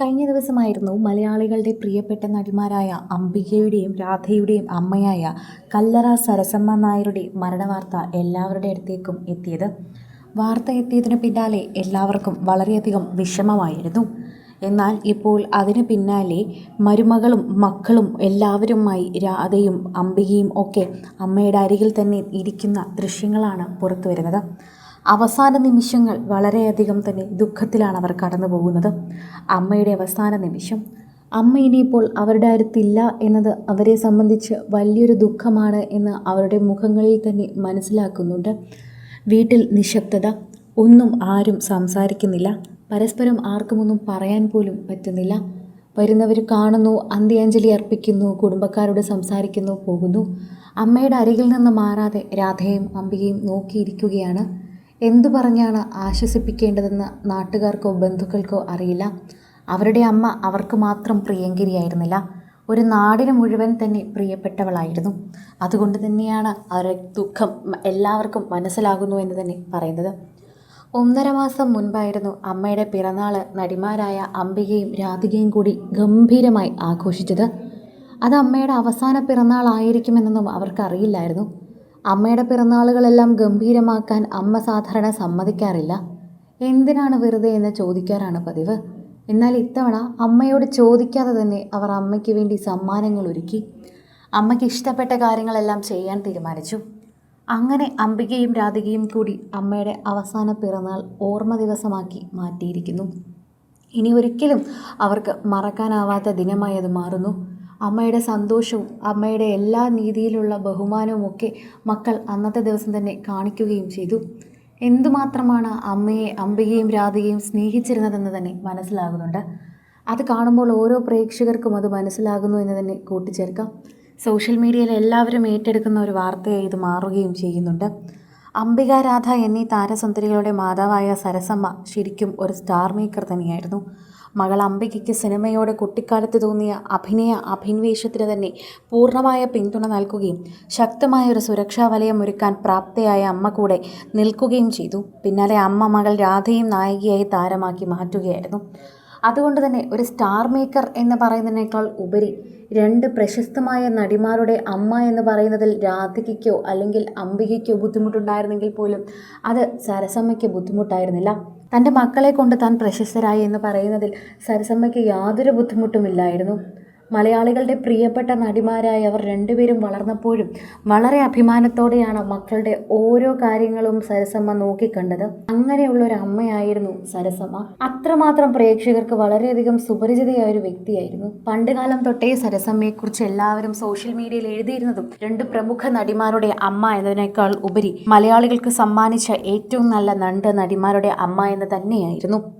കഴിഞ്ഞ ദിവസമായിരുന്നു മലയാളികളുടെ പ്രിയപ്പെട്ട നടിമാരായ അംബികയുടെയും രാധയുടെയും അമ്മയായ കല്ലറ സരസമ്മ നായരുടെ മരണവാർത്ത എല്ലാവരുടെ അടുത്തേക്കും എത്തിയത്. വാർത്ത എത്തിയതിനു പിന്നാലെ എല്ലാവർക്കും വളരെയധികം വിഷമമായിരുന്നു. എന്നാൽ ഇപ്പോൾ അതിന് പിന്നാലെ മരുമകളും മക്കളും എല്ലാവരുമായി രാധയും അംബികയും ഒക്കെ അമ്മയുടെ അരികിൽ തന്നെ ഇരിക്കുന്ന ദൃശ്യങ്ങളാണ് പുറത്തു വരുന്നത് അവസാന നിമിഷങ്ങൾ വളരെയധികം തന്നെ ദുഃഖത്തിലാണ് അവർ കടന്നു പോകുന്നത്. അമ്മയുടെ അവസാന നിമിഷം. അമ്മ ഇനിയിപ്പോൾ അവരുടെ അടുത്തില്ല എന്നത് അവരെ സംബന്ധിച്ച് വലിയൊരു ദുഃഖമാണ് എന്ന് അവരുടെ മുഖങ്ങളിൽ തന്നെ മനസ്സിലാക്കുന്നുണ്ട്. വീട്ടിൽ നിശബ്ദത. ഒന്നും ആരും സംസാരിക്കുന്നില്ല. പരസ്പരം ആർക്കുമൊന്നും പറയാൻ പോലും പറ്റുന്നില്ല. വരുന്നവർ കാണുന്നു അന്ത്യാഞ്ജലി അർപ്പിക്കുന്നു കുടുംബക്കാരോട് സംസാരിക്കുന്നു പോകുന്നു. അമ്മയുടെ അരികിൽ നിന്ന് മാറാതെ രാധയും അംബികയും നോക്കിയിരിക്കുകയാണ്. എന്തു പറഞ്ഞാണ് ആശ്വസിപ്പിക്കേണ്ടതെന്ന് നാട്ടുകാർക്കോ ബന്ധുക്കൾക്കോ അറിയില്ല. അവരുടെ അമ്മ അവർക്ക് മാത്രം പ്രിയങ്കരിയായിരുന്നില്ല. ഒരു നാടിന് മുഴുവൻ തന്നെ പ്രിയപ്പെട്ടവളായിരുന്നു. അതുകൊണ്ട് തന്നെയാണ് അവരുടെ ദുഃഖം എല്ലാവർക്കും മനസ്സിലാകുന്നു എന്ന് തന്നെ പറയുന്നത്. ഒന്നര മാസം മുൻപായിരുന്നു അമ്മയുടെ പിറന്നാൾ നടിമാരായ അംബികയും രാധികയും കൂടി ഗംഭീരമായി ആഘോഷിച്ചത്. അത് അമ്മയുടെ അവസാന പിറന്നാളായിരിക്കുമെന്നൊന്നും അവർക്കറിയില്ലായിരുന്നു. അമ്മയുടെ പിറന്നാളുകളെല്ലാം ഗംഭീരമാക്കാൻ അമ്മ സാധാരണ സമ്മതിക്കാറില്ല. എന്തിനാണ് വെറുതെ എന്ന് ചോദിക്കാറാണ് പതിവ്. എന്നാൽ ഇത്തവണ അമ്മയോട് ചോദിക്കാതെ തന്നെ അവർ അമ്മയ്ക്ക് വേണ്ടി സമ്മാനങ്ങൾ ഒരുക്കി. അമ്മയ്ക്ക് ഇഷ്ടപ്പെട്ട കാര്യങ്ങളെല്ലാം ചെയ്യാൻ തീരുമാനിച്ചു. അങ്ങനെ അംബികയും രാധികയും കൂടി അമ്മയുടെ അവസാന പിറന്നാൾ ഓർമ്മ ദിവസമാക്കി മാറ്റിയിരിക്കുന്നു. ഇനി ഒരിക്കലും അവർക്ക് മറക്കാനാവാത്ത ദിനമായി അത് മാറുന്നു. അമ്മയുടെ സന്തോഷവും അമ്മയുടെ എല്ലാ നീതിയിലുള്ള ബഹുമാനവും ഒക്കെ മക്കൾ അന്നത്തെ ദിവസം തന്നെ കാണിക്കുകയും ചെയ്തു. എന്തുമാത്രമാണ് അമ്മയെ അംബികയും രാധികയും സ്നേഹിച്ചിരുന്നതെന്ന് തന്നെ മനസ്സിലാകുന്നുണ്ട്. അത് കാണുമ്പോൾ ഓരോ പ്രേക്ഷകർക്കും അത് മനസ്സിലാകുന്നു എന്ന് തന്നെ കൂട്ടിച്ചേർക്കാം. സോഷ്യൽ മീഡിയയിൽ എല്ലാവരും ഏറ്റെടുക്കുന്ന ഒരു വാർത്തയായി ഇത് മാറുകയും ചെയ്യുന്നുണ്ട്. അംബിക രാധ എന്നീ താരസുന്ദരികളുടെ മാതാവായ സരസമ്മ ശരിക്കും ഒരു സ്റ്റാർ മേക്കർ തന്നെയായിരുന്നു. മകൾ അംബികയ്ക്ക് സിനിമയോട് കുട്ടിക്കാലത്ത് തോന്നിയ അഭിനയ അഭിനിവേശത്തിന് തന്നെ പൂർണമായ പിന്തുണ നൽകുകയും ശക്തമായ ഒരു സുരക്ഷാ വലയം ഒരുക്കാൻ പ്രാപ്തയായ അമ്മ കൂടെ നിൽക്കുകയും ചെയ്തു. പിന്നാലെ അമ്മ മകൾ രാധയും നായികയായി താരമാക്കി മാറ്റുകയായിരുന്നു. അതുകൊണ്ട് തന്നെ ഒരു സ്റ്റാർ മേക്കർ എന്ന് പറയുന്നതിനേക്കാൾ ഉപരി രണ്ട് പ്രശസ്തമായ നടിമാരുടെ അമ്മ എന്ന് പറയുന്നതിൽ രാധികയ്ക്കോ അല്ലെങ്കിൽ അംബികയ്ക്കോ ബുദ്ധിമുട്ടുണ്ടായിരുന്നെങ്കിൽ പോലും അത് സരസമ്മയ്ക്ക് ബുദ്ധിമുട്ടായിരുന്നില്ല. തന്റെ മക്കളെ കൊണ്ട് താൻ പ്രശസ്തരായി എന്ന് പറയുന്നതിൽ സരസമ്മയ്ക്ക് യാതൊരു ബുദ്ധിമുട്ടുമില്ലായിരുന്നു. മലയാളികളുടെ പ്രിയപ്പെട്ട നടിമാരായ അവർ രണ്ടുപേരും വളർന്നപ്പോഴും വളരെ അഭിമാനത്തോടെയാണ് മക്കളുടെ ഓരോ കാര്യങ്ങളും സരസമ്മ നോക്കിക്കണ്ടത്. അങ്ങനെയുള്ള ഒരു അമ്മയായിരുന്നു സരസമ്മ. അത്രമാത്രം പ്രേക്ഷകർക്ക് വളരെയധികം സുപരിചിതയായ ഒരു വ്യക്തിയായിരുന്നു. പണ്ടുകാലം തൊട്ടേ സരസമ്മയെക്കുറിച്ച് എല്ലാവരും സോഷ്യൽ മീഡിയയിൽ എഴുതിയിരുന്നതും രണ്ട് പ്രമുഖ നടിമാരുടെ അമ്മ എന്നതിനേക്കാൾ ഉപരി മലയാളികൾക്ക് സമ്മാനിച്ച ഏറ്റവും നല്ല നണ്ട് നടിമാരുടെ അമ്മ എന്ന് തന്നെയായിരുന്നു.